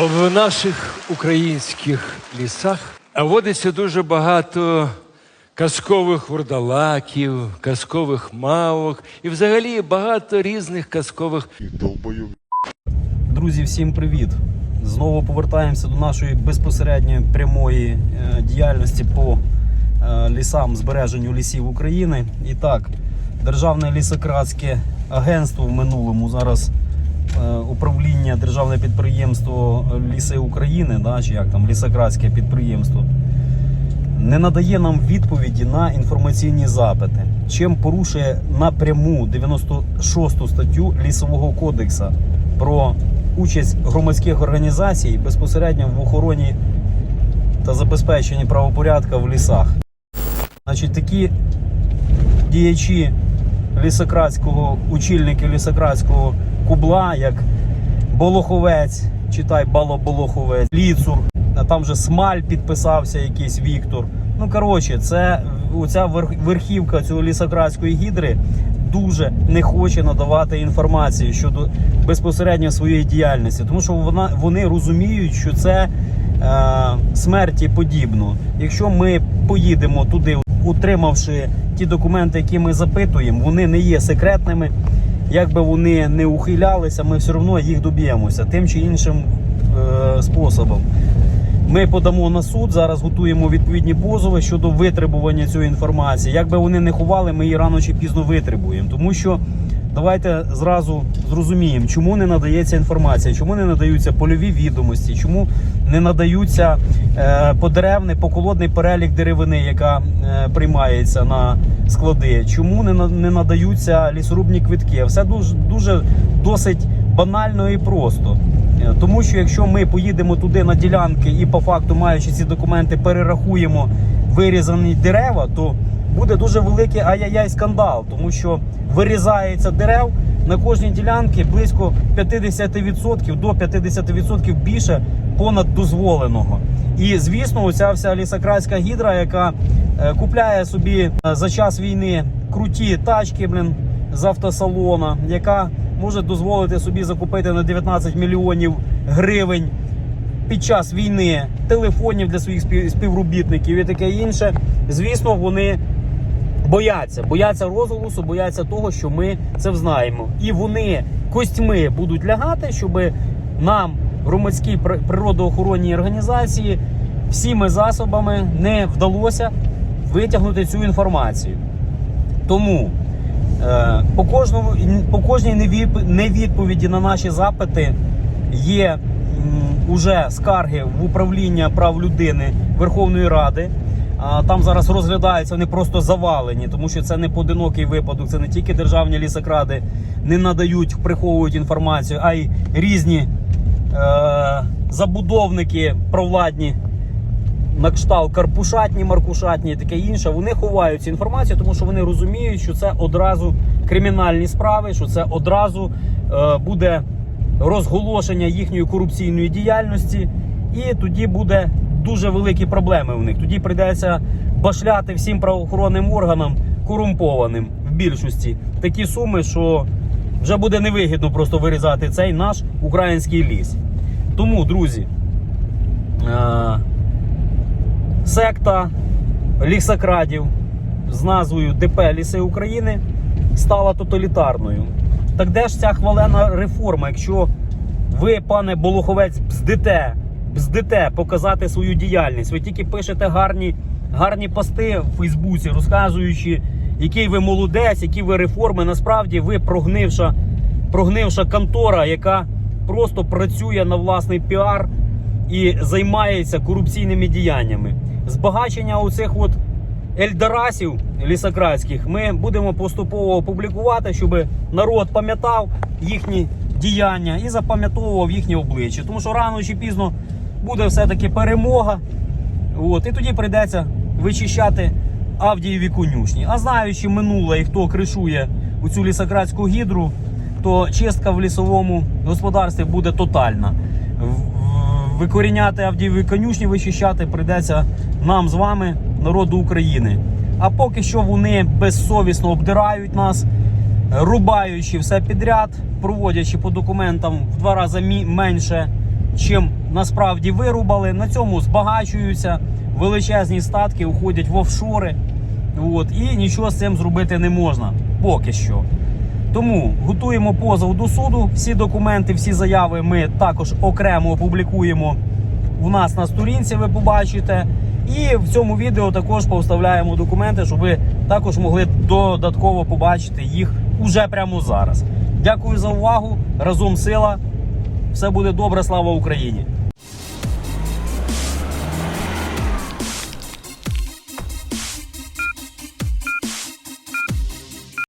В наших українських лісах водиться дуже багато казкових вурдалаків, казкових мавок і взагалі багато різних казкових. Друзі, всім привіт! Знову повертаємося до нашої безпосередньої прямої е, діяльності по е, лісам збереженню лісів України. І так, Державне лісократське агентство в минулому зараз управління Державне підприємство Ліси України, да, чи як там лісократське підприємство, не надає нам відповіді на інформаційні запити, чим порушує напряму 96 статтю Лісового кодексу про участь громадських організацій безпосередньо в охороні та забезпеченні правопорядка в лісах. Значить, такі діячі лісократського, учільники лісократського кубла, як Болоховець, читай Балоболоховець, Ліцур, а там же Смаль підписався якийсь Віктор. Ну, коротше, це оця верхівка цього лісократської гідри дуже не хоче надавати інформацію щодо безпосередньо своєї діяльності, тому що вона, вони розуміють, що це е, смерті подібно. Якщо ми поїдемо туди, утримавши ті документи, які ми запитуємо, вони не є секретними. Як би вони не ухилялися, ми все одно їх доб'ємося тим чи іншим е, способом. Ми подамо на суд, зараз готуємо відповідні позови щодо витребування цієї інформації. Як би вони не ховали, ми її рано чи пізно витребуємо. Тому що давайте зразу зрозуміємо, чому не надається інформація, чому не надаються польові відомості, чому не надаються е, подеревний поколодний перелік деревини, яка е, приймається на склади, чому не, не надаються лісорубні квитки. Все дуже, дуже досить банально і просто. Е, Тому що якщо ми поїдемо туди на ділянки і по факту, маючи ці документи, перерахуємо вирізані дерева, то буде дуже великий ай-яй-яй скандал, тому що вирізається дерев на кожній ділянці близько 50% до 50% більше понад дозволеного. І звісно, оця вся лісократська гідра, яка е, купляє собі е, за час війни круті тачки, блін, з автосалона, яка може дозволити собі закупити на 19 мільйонів гривень під час війни телефонів для своїх спів- співробітників і таке інше. Звісно, вони бояться, бояться розголосу, бояться того, що ми це взнаємо. І вони костьми будуть лягати, щоб нам, громадській пр- природоохоронній організації, всіми засобами не вдалося витягнути цю інформацію. Тому е, по, кожному, по кожній невідповіді на наші запити є уже скарги в управління прав людини Верховної Ради. Там зараз розглядаються, вони просто завалені, тому що це не поодинокий випадок. Це не тільки державні лісокради не надають, приховують інформацію, а й різні е, забудовники провладні на кшталт карпушатні, маркушатні і таке інше, вони ховають цю інформацію, тому що вони розуміють, що це одразу кримінальні справи, що це одразу е, буде розголошення їхньої корупційної діяльності, і тоді буде дуже великі проблеми в них. Тоді прийдеться башляти всім правоохоронним органам корумпованим в більшості такі суми, що вже буде невигідно просто вирізати цей наш український ліс. Тому, друзі. Е, секта лісокрадів з назвою ДП Ліси України стала тоталітарною. Так де ж ця хвалена реформа, якщо ви, пане Болоховець, бздите, бздите показати свою діяльність? Ви тільки пишете гарні, гарні пости в Фейсбуці, розказуючи, який ви молодець, які ви реформи. Насправді ви прогнивша, прогнивша контора, яка просто працює на власний піар і займається корупційними діяннями. Збагачення оцих от ельдорасів лісократських ми будемо поступово публікувати, щоб народ пам'ятав їхні діяння і запам'ятовував їхні обличчя. Тому що рано чи пізно буде все-таки перемога. От, і тоді прийдеться вичищати Авдієві конюшні. А знаючи минуле і хто кришує у цю лісократську гідру, то чистка в лісовому господарстві буде тотальна. Викоріняти Авдієві конюшні, вичищати прийдеться нам з вами, народу України. А поки що вони безсовісно обдирають нас, рубаючи все підряд, проводячи по документам в два рази менше чим насправді вирубали. На цьому збагачуються, величезні статки уходять в офшори. От, і нічого з цим зробити не можна поки що. Тому готуємо позов до суду. Всі документи, всі заяви ми також окремо опублікуємо у нас на сторінці. Ви побачите. І в цьому відео також повставляємо документи, щоб ви також могли додатково побачити їх уже прямо зараз. Дякую за увагу. Разом сила. Все буде добре. Слава Україні!